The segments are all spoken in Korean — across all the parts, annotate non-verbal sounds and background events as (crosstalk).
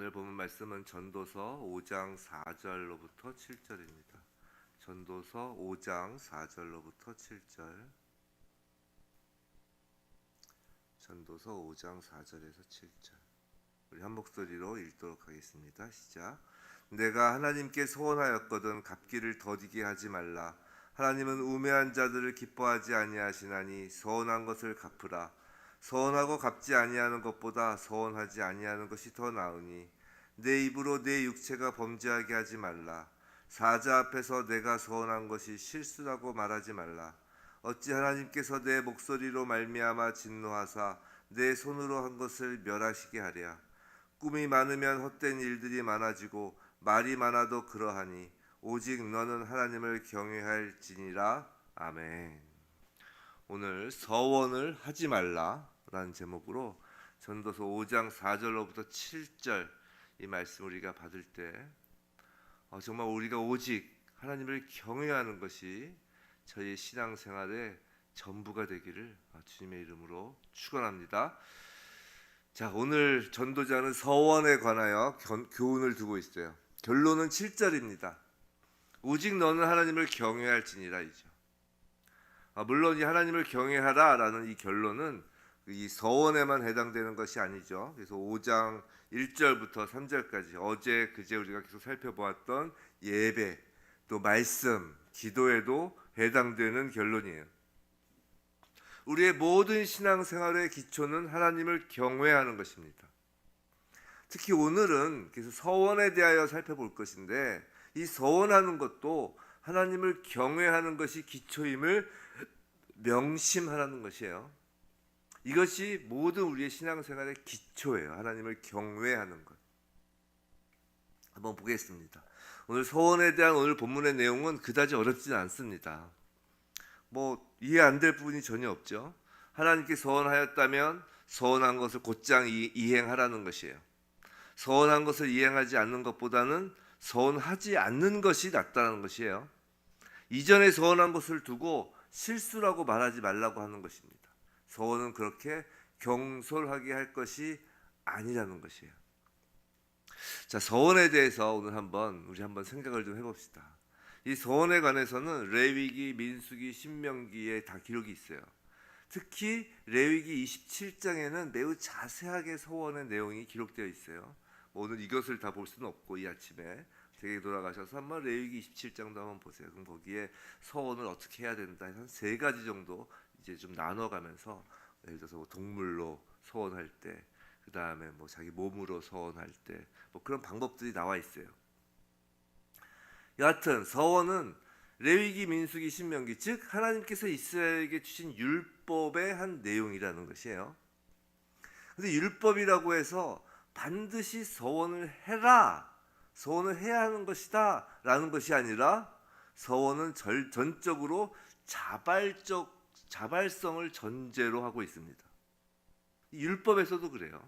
오늘 본문 말씀은 전도서 5장 4절로부터 7절입니다. 전도서 5장 4절로부터 7절. 전도서 5장 4절에서 7절. 우리 한 목소리로 읽도록 하겠습니다. 시작. 내가 하나님께 소원하였거든 갚기를 더디게 하지 말라. 하나님은 우매한 자들을 기뻐하지 아니하시나니 서원한 것을 갚으라. 서원하고 갚지 아니하는 것보다 서원하지 아니하는 것이 더 나으니 내 입으로 내 육체가 범죄하게 하지 말라. 사자 앞에서 내가 서원한 것이 실수라고 말하지 말라. 어찌 하나님께서 내 목소리로 말미암아 진노하사 내 손으로 한 것을 멸하시게 하랴. 꿈이 많으면 헛된 일들이 많아지고 말이 많아도 그러하니 오직 너는 하나님을 경외할지니라. 아멘. 오늘 서원을 하지 말라 라는 제목으로 전도서 5장 4절로부터 7절 이 말씀 우리가 받을 때 어, 정말 우리가 오직 하나님을 경외하는 것이 저희 신앙생활의 전부가 되기를 어, 주님의 이름으로 축원합니다. 자, 오늘 전도자는 서원에 관하여 견- 교훈을 두고 있어요. 결론은 7절입니다. 오직 너는 하나님을 경외할지니라이죠. 아, 물론 이 하나님을 경외하라라는 이 결론은 이 서원에만 해당되는 것이 아니죠. 그래서 5장 1절부터 3절까지 어제 그제 우리가 계속 살펴보았던 예배 또 말씀, 기도에도 해당되는 결론이에요. 우리의 모든 신앙생활의 기초는 하나님을 경외하는 것입니다. 특히 오늘은 그래서 서원에 대하여 살펴볼 것인데 이 서원하는 것도 하나님을 경외하는 것이 기초임을 명심하라는 것이에요. 이것이 모든 우리의 신앙생활의 기초예요. 하나님을 경외하는 것. 한번 보겠습니다. 오늘 서원에 대한 오늘 본문의 내용은 그다지 어렵지는 않습니다. 뭐 이해 안 될 부분이 전혀 없죠. 하나님께 서원하였다면 서원한 것을 곧장 이- 이행하라는 것이에요. 서원한 것을 이행하지 않는 것보다는 서원하지 않는 것이 낫다는 것이에요. 이전에 서원한 것을 두고 실수라고 말하지 말라고 하는 것입니다. 서원은 그렇게 경솔하게 할 것이 아니라는 것이에요. 자, 서원에 대해서 오늘 한번 우리 한번 생각을 좀 해봅시다. 이 서원에 관해서는 레위기, 민수기, 신명기에 다 기록이 있어요. 특히 레위기 27장에는 매우 자세하게 서원의 내용이 기록되어 있어요. 뭐 오늘 이것을 다 볼 수는 없고 이 아침에 되게 돌아가셔서 한번 레위기 27장도 한번 보세요. 그럼 거기에 서원을 어떻게 해야 된다 한 세 가지 정도 이제 좀 나눠가면서 예를 들어서 뭐 동물로 서원할 때, 그 다음에 뭐 자기 몸으로 서원할 때, 뭐 그런 방법들이 나와 있어요. 여하튼 서원은 레위기, 민수기, 신명기 즉 하나님께서 이스라엘에게 주신 율법의 한 내용이라는 것이에요. 근데 율법이라고 해서 반드시 서원을 해라, 서원을 해야 하는 것이다라는 것이 아니라 서원은 절, 전적으로 자발적 자발성을 전제로 하고 있습니다. 이 율법에서도 그래요.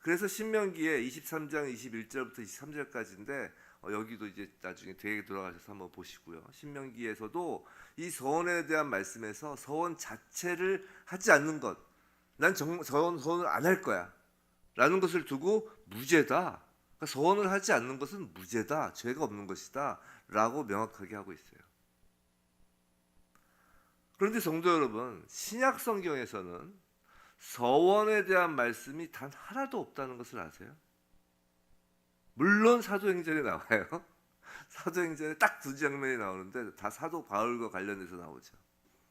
그래서 신명기에 23장 21절부터 23절까지인데 어, 여기도 이제 나중에 되게 돌아가셔서 한번 보시고요. 신명기에서도 이 서원에 대한 말씀에서 서원 자체를 하지 않는 것, 난 정, 서원 서원을 안 할 거야. 라는 것을 두고 무죄다. 그러니까 서원을 하지 않는 것은 무죄다. 죄가 없는 것이다. 라고 명확하게 하고 있어요. 그런데 성도 여러분, 신약 성경에서는 서원에 대한 말씀이 단 하나도 없다는 것을 아세요? 물론 사도행전에 나와요. (laughs) 사도행전에 딱 두 장면이 나오는데 다 사도 바울과 관련해서 나오죠.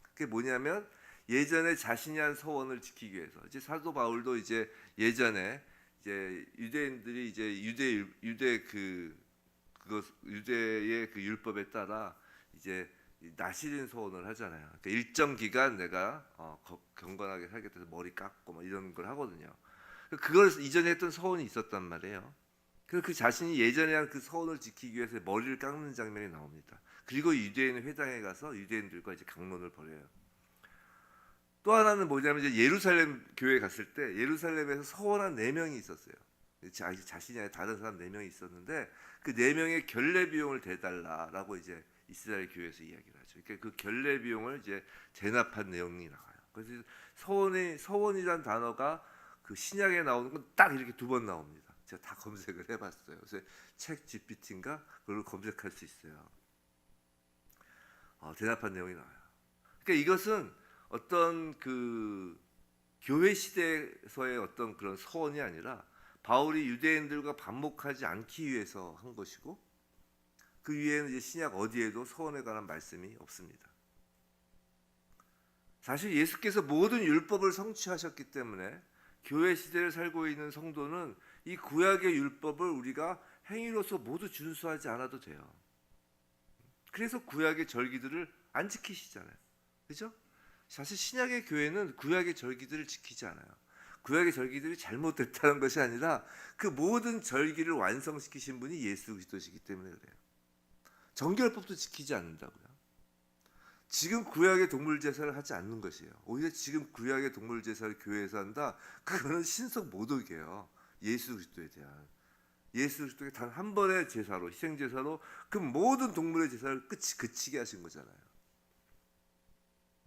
그게 뭐냐면 예전에 자신이 한 서원을 지키기 위해서 이제 사도 바울도 이제 예전에 이제 유대인들이 이제 유대 유대 그 그것 유대의 그 율법에 따라 이제 이 나시린 소원을 하잖아요. 그러니까 일정 기간 내가 어, 거- 경건하게 살겠다 해서 머리 깎고 뭐 이런 걸 하거든요. 그걸 이전에 했던 서원이 있었단 말이에요. 그래서 그 자신이 예전에 한그 서원을 지키기 위해서 머리를 깎는 장면이 나옵니다. 그리고 유대인 회당에 가서 유대인들과 이제 강론을 벌여요. 또 하나는 뭐냐면 이제 예루살렘 교회 갔을 때 예루살렘에서 서원한 네 명이 있었어요. 자, 자신이 아니라 다른 사람 네 명이 있었는데 그 네 명의 결례 비용을 대달라라고 이제 이스라엘 교회에서 이야기를 하죠. 그러니까 그 결례 비용을 이제 대납한 내용이 나와요. 그래서 서원이 서원이란 단어가 그 신약에 나오는 건 딱 이렇게 두 번 나옵니다. 제가 다 검색을 해봤어요. 그래서 책 GPT인가 그걸 검색할 수 있어요. 어, 대답한 내용이 나와요. 그러니까 이것은 어떤 그 교회 시대에서의 어떤 그런 서원이 아니라 바울이 유대인들과 반목하지 않기 위해서 한 것이고 그 위에는 이제 신약 어디에도 서원에 관한 말씀이 없습니다. 사실 예수께서 모든 율법을 성취하셨기 때문에 교회 시대를 살고 있는 성도는 이 구약의 율법을 우리가 행위로서 모두 준수하지 않아도 돼요. 그래서 구약의 절기들을 안 지키시잖아요. 그죠? 사실 신약의 교회는 구약의 절기들을 지키지 않아요. 구약의 절기들이 잘못됐다는 것이 아니라 그 모든 절기를 완성시키신 분이 예수 그리스도시기 때문에 그래요. 정결법도 지키지 않는다고요. 지금 구약의 동물 제사를 하지 않는 것이에요. 오히려 지금 구약의 동물 제사를 교회에서 한다. 그거는 신성 모독이에요. 예수 그리스도에 대한 예수 그리스도의 단 한 번의 제사로 희생 제사로 그 모든 동물의 제사를 끝이 그치게 하신 거잖아요.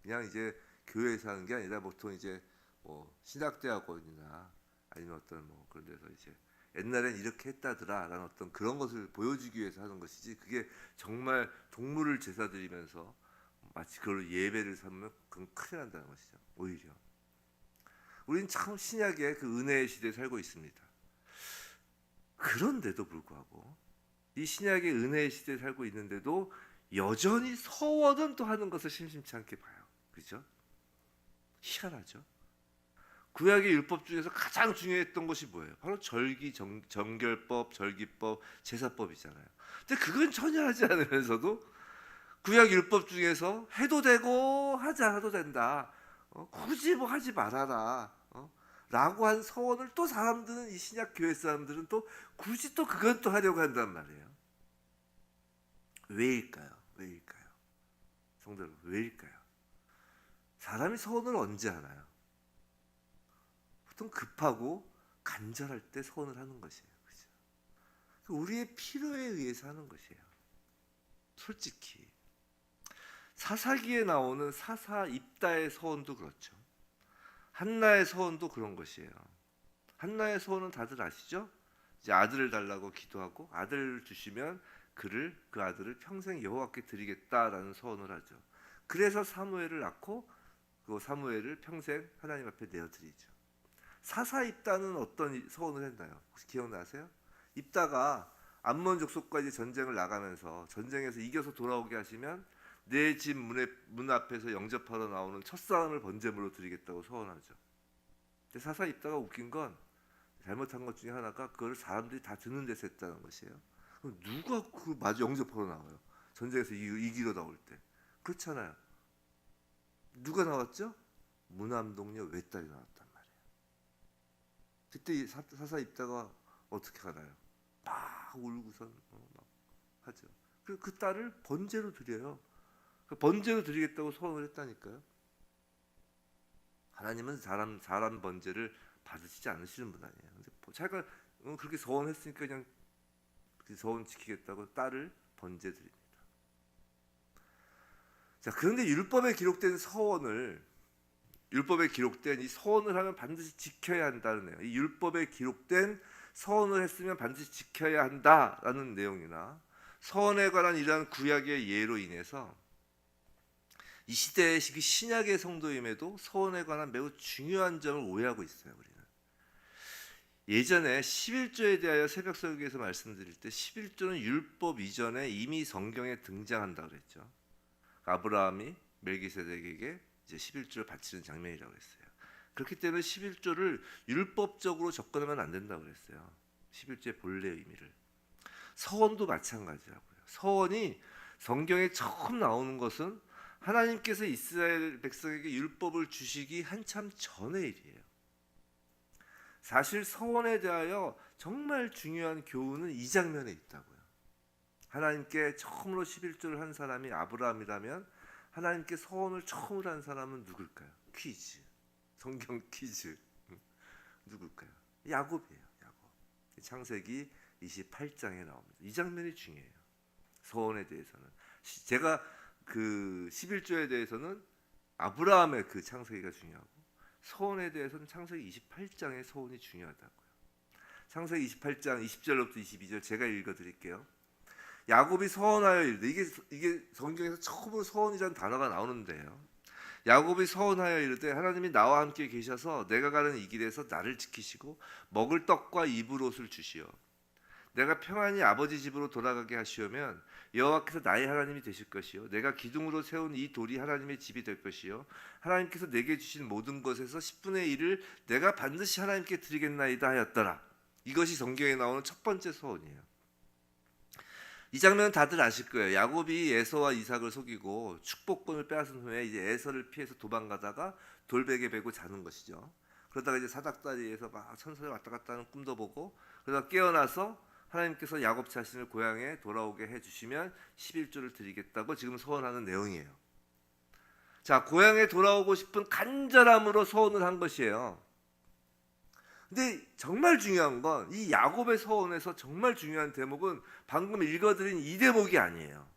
그냥 이제 교회에서 하는 게 아니라 보통 이제 뭐 신학대학원이나 아니면 어떤 뭐 그런 데서 이제 옛날엔 이렇게 했다더라 라는 어떤 그런 것을 보여주기 위해서 하는 것이지 그게 정말 동물을 제사 드리면서 마치 그걸 예배를 삼으면 그건 큰일 난다는 것이죠. 오히려 우리는 참 신약의 그 은혜의 시대에 살고 있습니다. 그런데도 불구하고 이 신약의 은혜의 시대에 살고 있는데도 여전히 서원은 또 하는 것을 심심치 않게 봐요. 그죠? 희한하죠. 구약의 율법 중에서 가장 중요했던 것이 뭐예요? 바로 절기, 정, 정결법, 절기법, 제사법이잖아요. 근데 그건 전혀 하지 않으면서도 구약 율법 중에서 해도 되고 하지 않아도 된다. 어, 굳이 뭐 하지 말아라. 어? 라고 한 서원을 또 사람들은 이 신약 교회 사람들은 또 굳이 또 그건 또 하려고 한단 말이에요. 왜일까요? 왜일까요? 여러분, 왜일까요? 사람이 서원을 언제 하나요? 보통 급하고 간절할 때 서원을 하는 것이에요. 그죠? 우리의 필요에 의해서 하는 것이에요. 솔직히. 사사기에 나오는 사사 입다의 서원도 그렇죠. 한나의 서원도 그런 것이에요. 한나의 서원은 다들 아시죠? 이제 아들을 달라고 기도하고 아들을 주시면 그를 그 아들을 평생 여호와께 드리겠다라는 서원을 하죠. 그래서 사무엘을 낳고 그 사무엘을 평생 하나님 앞에 내어 드리죠. 사사 입다는 어떤 서원을 했나요? 혹시 기억나세요? 입다가 암몬 족속까지 전쟁을 나가면서 전쟁에서 이겨서 돌아오게 하시면 내 집 문 앞에서 영접하러 나오는 첫사람을 번제물로 드리겠다고 서원하죠. 근데 사사 입다가 웃긴 건 잘못한 것 중에 하나가 그걸 사람들이 다 듣는 데서 했다는 것이에요. 그럼 누가 그 마주 영접하러 나와요? 전쟁에서 이- 이기러 나올 때 그렇잖아요. 누가 나왔죠? 무남동녀 외딸이 말이에요. 그때 이 사- 사사 입다가 어떻게 하나요? 막 울고선 어, 막 하죠. 그리고 그 딸을 번제로 드려요. 그 번제로 드리겠다고 소원을 했다니까요. 하나님은 사람 사람 번제를 받으시지 않으시는 분 아니에요. 근데 뭐 자기가 어, 그렇게 서원했으니까 그냥 그 서원 지키겠다고 딸을 번제 드립니다. 자, 그런데 율법에 기록된 서원을 율법에 기록된 이 서원을 하면 반드시 지켜야 한다는 내용. 이 율법에 기록된 서원을 했으면 반드시 지켜야 한다라는 내용이나 서원에 관한 이러한 구약의 예로 인해서 이 시대의 그 신약의 성도임에도 서원에 관한 매우 중요한 점을 오해하고 있어요. 우리는 예전에 11조에 대하여 새벽 설교에서 말씀드릴 때 11조는 율법 이전에 이미 성경에 등장한다 그랬죠. 아브라함이 멜기세덱에게 이제 11조를 바치는 장면이라고 했어요. 그렇기 때문에 11조를 율법적으로 접근하면 안 된다고 그랬어요. 11조의 본래 의미를. 서원도 마찬가지라고요. 서원이 성경에 처음 나오는 것은 하나님께서 이스라엘 백성에게 율법을 주시기 한참 전의 일이에요. 사실 서원에 대하여 정말 중요한 교훈은 이 장면에 있다고요. 하나님께 처음으로 11조를 한 사람이 아브라함이라면 하나님께 서원을 처음으로 한 사람은 누굴까요? 퀴즈. 성경 퀴즈. 누굴까요? 야곱이에요. 야곱. 창세기 28장에 나옵니다. 이 장면이 중요해요. 서원에 대해서는 시- 제가 그 11조에 대해서는 아브라함의 그 창세기가 중요하고 서원에 대해서는 창세기 28장의 서원이 중요하다고요. 창세기 28장 20절부터 22절 제가 읽어 드릴게요. 야곱이 서원하여 이르되 이게 이게 성경에서 처음으로 서원이라는 단어가 나오는데요. 야곱이 서원하여 이르되 하나님이 나와 함께 계셔서 내가 가는 이 길에서 나를 지키시고 먹을 떡과 입을 옷을 주시어 내가 평안히 아버지 집으로 돌아가게 하시오면 여호와께서 나의 하나님이 되실 것이요 내가 기둥으로 세운 이 돌이 하나님의 집이 될 것이요 하나님께서 내게 주신 모든 것에서 10분의 1을 내가 반드시 하나님께 드리겠나이다 하였더라. 이것이 성경에 나오는 첫 번째 소원이에요. 이 장면 다들 아실 거예요. 야곱이 에서와 이삭을 속이고 축복권을 빼앗은 후에 이제 에서를 피해서 도망가다가 돌베개 베고 자는 것이죠. 그러다가 이제 사닥다리에서 막 천사를 왔다 갔다 하는 꿈도 보고 그러다 깨어나서 하나님께서 야곱 자신을 고향에 돌아오게 해 주시면 11조를 드리겠다고 지금 소원하는 내용이에요. 자, 고향에 돌아오고 싶은 간절함으로 소원을 한 것이에요. 근데 정말 중요한 건 이 야곱의 서원에서 정말 중요한 대목은 방금 읽어드린 이 대목이 아니에요.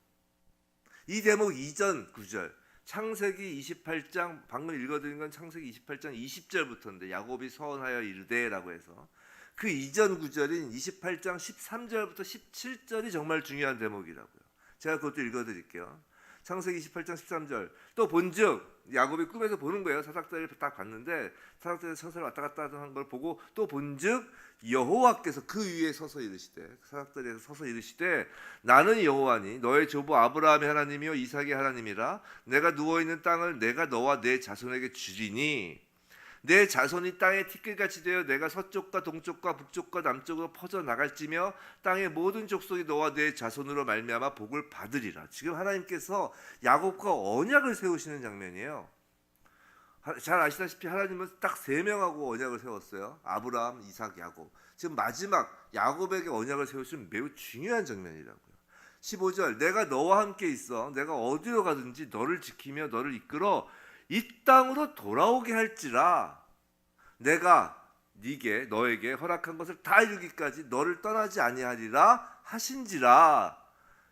이 대목 이전 구절 창세기 28장 방금 읽어드린 건 창세기 28장 20절부터인데 야곱이 서원하여 이르되라고 해서 그 이전 구절인 28장 13절부터 17절이 정말 중요한 대목이라고요. 제가 그것도 읽어드릴게요. 창세기 28장 13절. 또 본즉 야곱이 꿈에서 보는 거예요. 사닥다리를 딱 봤는데 사닥다리 천사를 왔다 갔다 하는 걸 보고 또 본즉 여호와께서 그 위에 서서 이르시되 사닥다리에서 서서 이르시되 나는 여호와니 너의 조부 아브라함의 하나님이요 이삭의 하나님이라. 내가 누워 있는 땅을 내가 너와 내 자손에게 주리니 내 자손이 땅의 티끌같이 되어 내가 서쪽과 동쪽과 북쪽과 남쪽으로 퍼져 나갈지며 땅의 모든 족속이 너와 내 자손으로 말미암아 복을 받으리라. 지금 하나님께서 야곱과 언약을 세우시는 장면이에요. 하- 잘 아시다시피 하나님은 딱 세 명하고 언약을 세웠어요. 아브라함, 이삭, 야곱. 지금 마지막 야곱에게 언약을 세우시는 매우 중요한 장면이라고요. 15절 내가 너와 함께 있어 내가 어디로 가든지 너를 지키며 너를 이끌어 이 땅으로 돌아오게 할지라 내가 네게 너에게 허락한 것을 다 이루기까지 너를 떠나지 아니하리라 하신지라.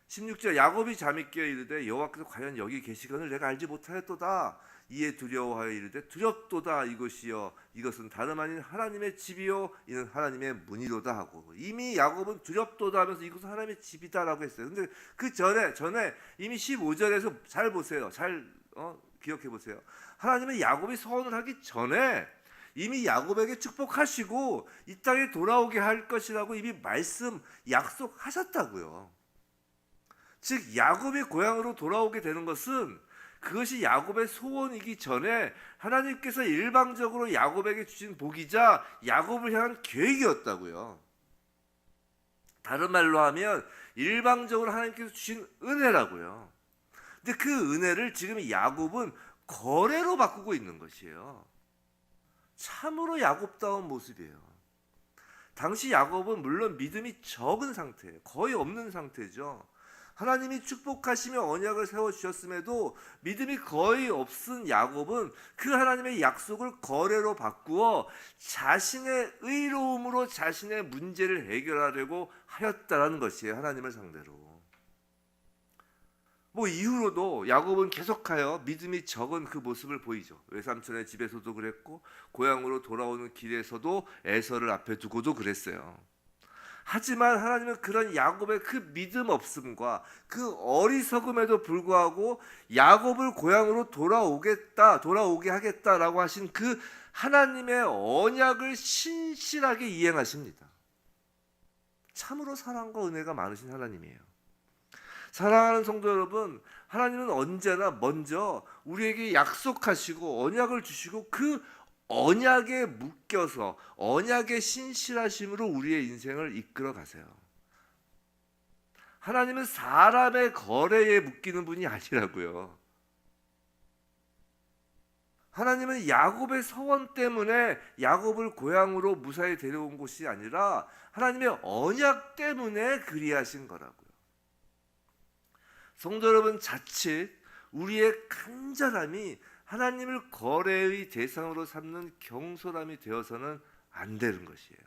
16절 야곱이 잠이 깨어 이르되 여호와께서 과연 여기 계시거늘 내가 알지 못하였도다. 이에 두려워하여 이르되 두렵도다. 이것이여 이것은 다름 아닌 하나님의 집이요 이는 하나님의 문이로다 하고. 이미 야곱은 두렵도다 하면서 이것은 하나님의 집이다라고 했어요. 근데 그 전에 전에 이미 15절에서 잘 보세요. 잘 어, 기억해 보세요. 하나님은 야곱이 서원을 하기 전에 이미 야곱에게 축복하시고 이 땅에 돌아오게 할 것이라고 이미 말씀 약속하셨다고요. 즉 야곱이 고향으로 돌아오게 되는 것은 그것이 야곱의 소원이기 전에 하나님께서 일방적으로 야곱에게 주신 복이자 야곱을 향한 계획이었다고요. 다른 말로 하면 일방적으로 하나님께서 주신 은혜라고요. 근데 그 은혜를 지금 야곱은 거래로 바꾸고 있는 것이에요. 참으로 야곱다운 모습이에요. 당시 야곱은 물론 믿음이 적은 상태예요. 거의 없는 상태죠. 하나님이 축복하시며 언약을 세워 주셨음에도 믿음이 거의 없은 야곱은 그 하나님의 약속을 거래로 바꾸어 자신의 의로움으로 자신의 문제를 해결하려고 하였다라는 것이에요. 하나님을 상대로. 뭐 이후로도 야곱은 계속하여 믿음이 적은 그 모습을 보이죠. 외삼촌의 집에서도 그랬고 고향으로 돌아오는 길에서도 에서를 앞에 두고도 그랬어요. 하지만 하나님은 그런 야곱의 그 믿음 없음과 그 어리석음에도 불구하고 야곱을 고향으로 돌아오겠다, 돌아오게 하겠다라고 하신 그 하나님의 언약을 신실하게 이행하십니다. 참으로 사랑과 은혜가 많으신 하나님이에요. 사랑하는 성도 여러분, 하나님은 언제나 먼저 우리에게 약속하시고 언약을 주시고 그 언약에 묶여서 언약의 신실하심으로 우리의 인생을 이끌어 가세요. 하나님은 사람의 거래에 묶이는 분이 아니라고요. 하나님은 야곱의 서원 때문에 야곱을 고향으로 무사히 데려온 곳이 아니라 하나님의 언약 때문에 그리하신 거라고요. 성도 여러분 자칫 우리의 간절함이 하나님을 거래의 대상으로 삼는 경솔함이 되어서는 안 되는 것이에요.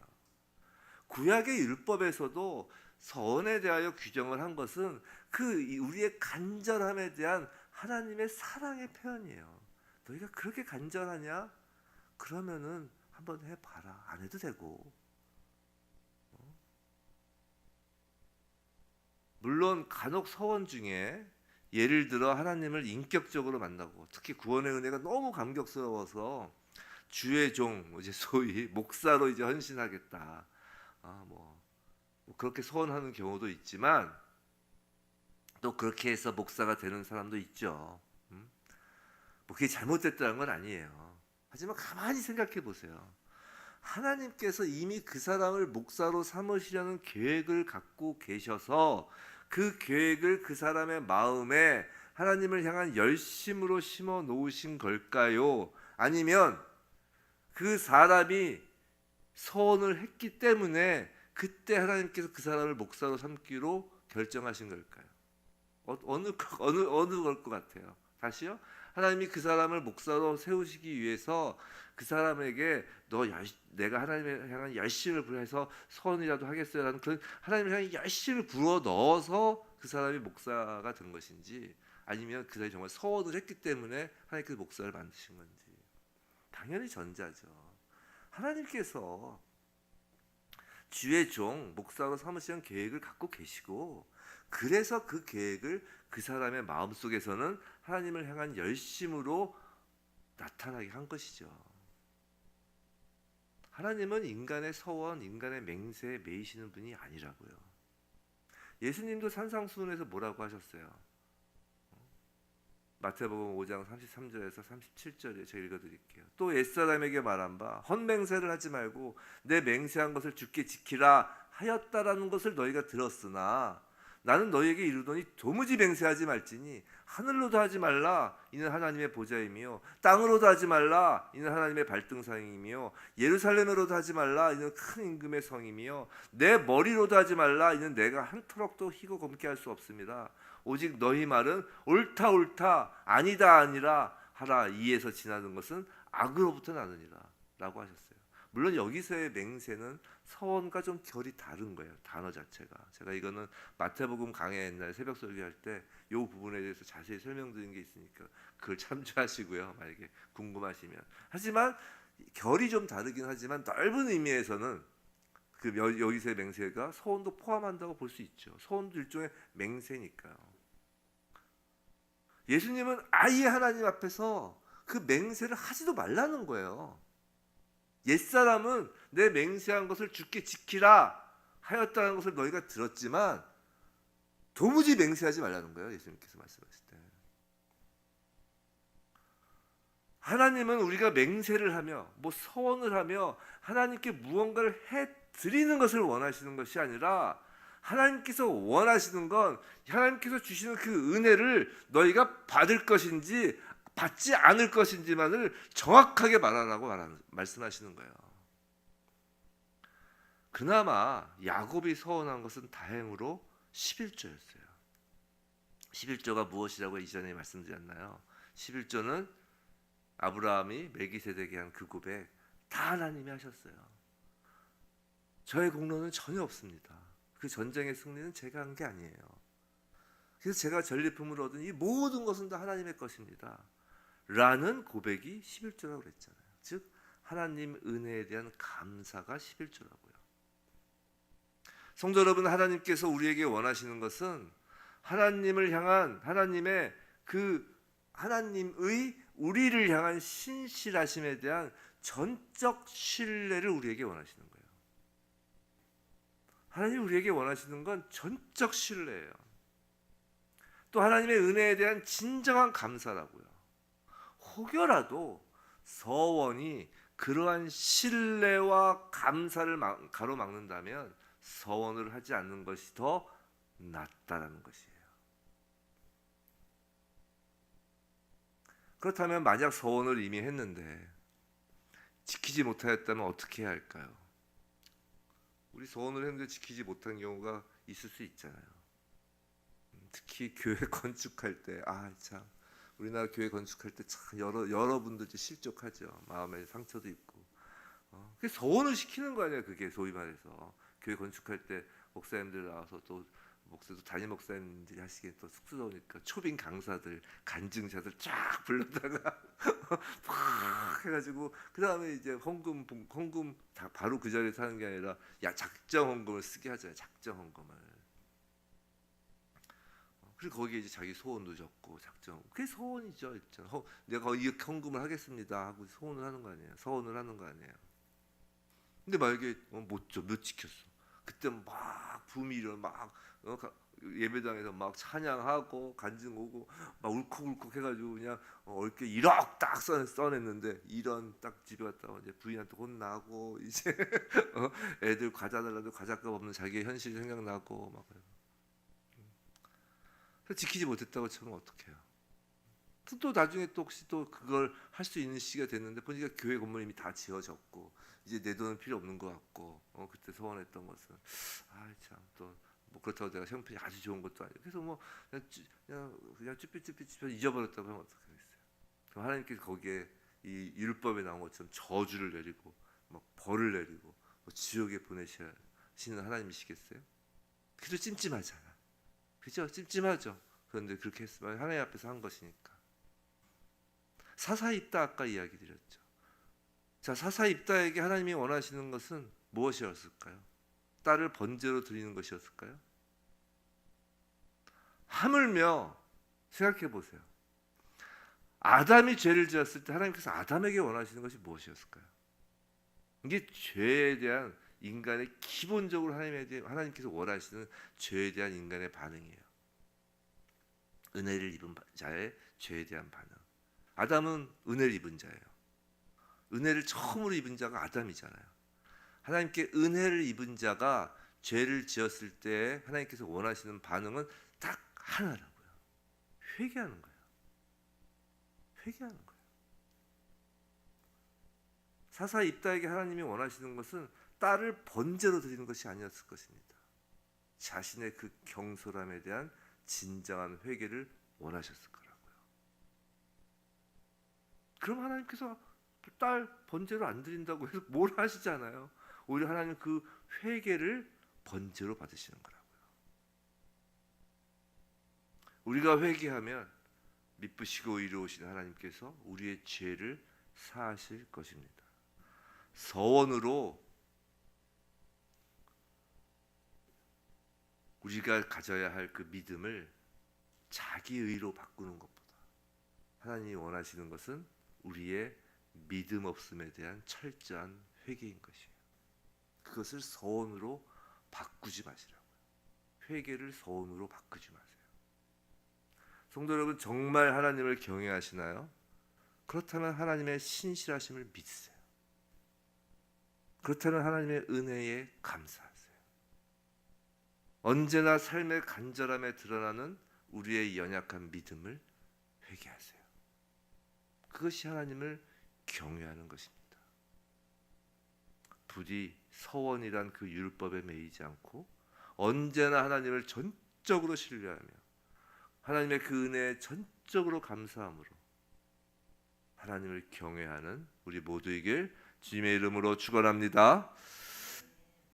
구약의 율법에서도 서원에 대하여 규정을 한 것은 그 우리의 간절함에 대한 하나님의 사랑의 표현이에요. 너희가 그렇게 간절하냐? 그러면은 한번 해봐라. 안 해도 되고. 물론 간혹 서원 중에 예를 들어 하나님을 인격적으로 만나고 특히 구원의 은혜가 너무 감격스러워서 주의 종 이제 소위 (laughs) 목사로 이제 헌신하겠다. 아, 뭐, 뭐 그렇게 소원하는 경우도 있지만 또 그렇게 해서 목사가 되는 사람도 있죠. 음? 뭐 그게 잘못됐다는 건 아니에요. 하지만 가만히 생각해 보세요. 하나님께서 이미 그 사람을 목사로 삼으시려는 계획을 갖고 계셔서 그 계획을 그 사람의 마음에 하나님을 향한 열심으로 심어 놓으신 걸까요? 아니면 그 사람이 서원을 했기 때문에 그때 하나님께서 그 사람을 목사로 삼기로 결정하신 걸까요? 어, 어느 거- (laughs) 어느 어느 걸 것 같아요? 다시요? 하나님이 그 사람을 목사로 세우시기 위해서 그 사람에게 너 열, 내가 하나님을 향한 열심을 부여해서 서원이라도 하겠어요라는 그런 하나님을 향한 열심을 불어 넣어서 그 사람이 목사가 된 것인지 아니면 그 사람이 정말 서원을 했기 때문에 하나님께서 목사를 만드신 건지 당연히 전자죠. 하나님께서 주의 종 목사로 삼으시는 계획을 갖고 계시고 그래서 그 계획을 그 사람의 마음 속에서는 하나님을 향한 열심으로 나타나게 한 것이죠. 하나님은 인간의 서원, 인간의 맹세에 매이시는 분이 아니라고요. 예수님도 산상수훈에서 뭐라고 하셨어요? 마태복음 5장 33절에서 37절에 제가 읽어드릴게요. 또 옛사람에게 말한 바 헛맹세를 하지 말고 내 맹세한 것을 주께 지키라 하였다라는 것을 너희가 들었으나 나는 너희에게 이르더니 도무지 맹세하지 말지니 하늘로도 하지 말라 이는 하나님의 보좌이며 땅으로도 하지 말라 이는 하나님의 발등상이며 예루살렘으로도 하지 말라 이는 큰 임금의 성이며 내 머리로도 하지 말라 이는 내가 한 토록도 희고 검게 할 수 없습니다. 오직 너희 말은 옳다 옳다 아니다 아니라 하라. 이에서 지나는 것은 악으로부터 나느니라. 라고 하셨어요 물론 여기서의 맹세는 서원과 좀 결이 다른 거예요. 단어 자체가. 제가 이거는 마태복음 강해 옛날에 새벽 설교할 때 이 부분에 대해서 자세히 설명드린 게 있으니까 그걸 참조하시고요. 만약에 궁금하시면. 하지만 결이 좀 다르긴 하지만 넓은 의미에서는 그 여- 여기서의 맹세가 서원도 포함한다고 볼 수 있죠. 서원도 일종의 맹세니까요. 예수님은 아예 하나님 앞에서 그 맹세를 하지도 말라는 거예요. 옛사람은 내 맹세한 것을 주께 지키라 하였다는 것을 너희가 들었지만 도무지 맹세하지 말라는 거예요. 예수님께서 말씀하실 때. 하나님은 우리가 맹세를 하며 뭐 서원을 하며 하나님께 무언가를 해 드리는 것을 원하시는 것이 아니라 하나님께서 원하시는 건 하나님께서 주시는 그 은혜를 너희가 받을 것인지 받지 않을 것인지만을 정확하게 말하라고 말하는, 말씀하시는 거예요. 그나마 야곱이 서원한 것은 다행으로 11조였어요. 11조가 무엇이라고 이전에 말씀드렸나요? 11조는 아브라함이 멜기세덱에 한 그 고백 다 하나님이 하셨어요. 저의 공로는 전혀 없습니다. 그 전쟁의 승리는 제가 한 게 아니에요. 그래서 제가 전리품으로 얻은 이 모든 것은 다 하나님의 것입니다. 라는 고백이 11조라고 그랬잖아요. 즉 하나님 은혜에 대한 감사가 11조라고요. 성도 여러분 하나님께서 우리에게 원하시는 것은 하나님을 향한 하나님의 그 하나님의 우리를 향한 신실하심에 대한 전적 신뢰를 우리에게 원하시는 거예요. 하나님 우리에게 원하시는 건 전적 신뢰예요. 또 하나님의 은혜에 대한 진정한 감사라고요. 혹여라도 서원이 그러한 신뢰와 감사를 막- 가로막는다면 서원을 하지 않는 것이 더 낫다라는 것이에요. 그렇다면 만약 서원을 이미 했는데 지키지 못하였다면 어떻게 해야 할까요? 우리 서원을 했는데 지키지 못한 경우가 있을 수 있잖아요. 음, 특히 교회 (laughs) 건축할 때, 아 참, 우리나라 교회 건축할 때 참 여러 여러분들 이제 실족하죠. 마음에 상처도 있고. 어, 그 서원을 시키는 거 아니에요. 그게 소위 말해서 교회 건축할 때 목사님들 나와서 또 목사도 담임 목사님들이 하시기에 또 쑥스러우니까 초빙 강사들 간증자들 쫙 불러다가 (laughs) 팍 해가지고 그 다음에 이제 헌금 봉- 헌금 다 바로 그 자리에서 하는 게 아니라 야 작정 헌금을 쓰게 하잖아요 작정 헌금을 그리고 거기에 이제 자기 소원도 적고 작정. 그게 소원이죠, 일단. 허, 내가 이 헌금을 하겠습니다 하고 소원을 하는 거 아니에요. 서원을 하는 거 아니에요. 근데 만약에 어, 못 줘, 못 지켰어. 그때 막 붐이 일어 막 어, 가- 예배당에서 막 찬양하고 간증 오고 막 울컥울컥 해가지고 그냥 어, 얽게 1억 딱 써, 써냈는데 이런 딱 집에 갔다가 이제 부인한테 혼나고 (laughs) 이제 어, 애들 과자 달라도 과자값 없는 자기의 현실 생각나고 막 그래요. 지키지 못했다고 치면 어떡해요? 또, 또 나중에 또 혹시 또 그걸 할 수 있는 시기가 됐는데 보니까 교회 건물이 이미 다 지어졌고 이제 내 돈은 필요 없는 것 같고 어, 그때 소원했던 것은 아 참 또 뭐 그렇다고 내가 형편이 아주 좋은 것도 아니고 그래서 뭐 그냥 쭈, 그냥 그냥 쭈삣쭈삣 쭈삣 잊어버렸다고 하면 어떡하겠어요? 그럼 하나님께서 거기에 이 율법에 나온 것처럼 저주를 내리고 막 벌을 내리고 뭐 지옥에 보내시는 하나님이시겠어요? 그래도 찜찜하잖아. 그죠? 찜찜하죠. 그런데 그렇게 했으면 하나님 앞에서 한 것이니까. 사사 입다 아까 이야기 드렸죠. 자 사사 입다에게 하나님이 원하시는 것은 무엇이었을까요? 딸을 번제로 드리는 것이었을까요? 하물며 생각해 보세요. 아담이 죄를 지었을 때 하나님께서 아담에게 원하시는 것이 무엇이었을까요? 이게 죄에 대한 인간의 기본적으로 하나님에 대해 하나님께서 원하시는 죄에 대한 인간의 반응이에요. 은혜를 입은 자의 죄에 대한 반응. 아담은 은혜를 입은 자예요. 은혜를 처음으로 입은 자가 아담이잖아요. 하나님께 은혜를 입은 자가 죄를 지었을 때 하나님께서 원하시는 반응은 딱 하나라고요. 회개하는 거예요. 회개하는 거예요. 사사 입다에게 하나님이 원하시는 것은 딸을 번제로 드리는 것이 아니었을 것입니다. 자신의 그 경솔함에 대한 진정한 회개를 원하셨을 거라고요. 그럼 하나님께서 딸 번제로 안 드린다고 해서 뭘 하시잖아요. 오히려 하나님 그 회개를 번제로 받으시는 거라고요. 우리가 회개하면 미쁘시고 이로우신 하나님께서 우리의 죄를 사하실 것입니다. 서원으로 우리가 가져야 할 그 믿음을 자기 의로 바꾸는 것보다 하나님이 원하시는 것은 우리의 믿음 없음에 대한 철저한 회개인 것이에요. 그것을 서원으로 바꾸지 마시라고요. 회개를 서원으로 바꾸지 마세요. 성도 여러분 정말 하나님을 경외하시나요? 그렇다면 하나님의 신실하심을 믿으세요. 그렇다면 하나님의 은혜에 감사하세요. 언제나 삶의 간절함에 드러나는 우리의 연약한 믿음을 회개하세요. 그것이 하나님을 경외하는 것입니다. 부디 서원이란 그 율법에 매이지 않고 언제나 하나님을 전적으로 신뢰하며 하나님의 그 은혜에 전적으로 감사함으로 하나님을 경외하는 우리 모두에게 주님의 이름으로 축원합니다.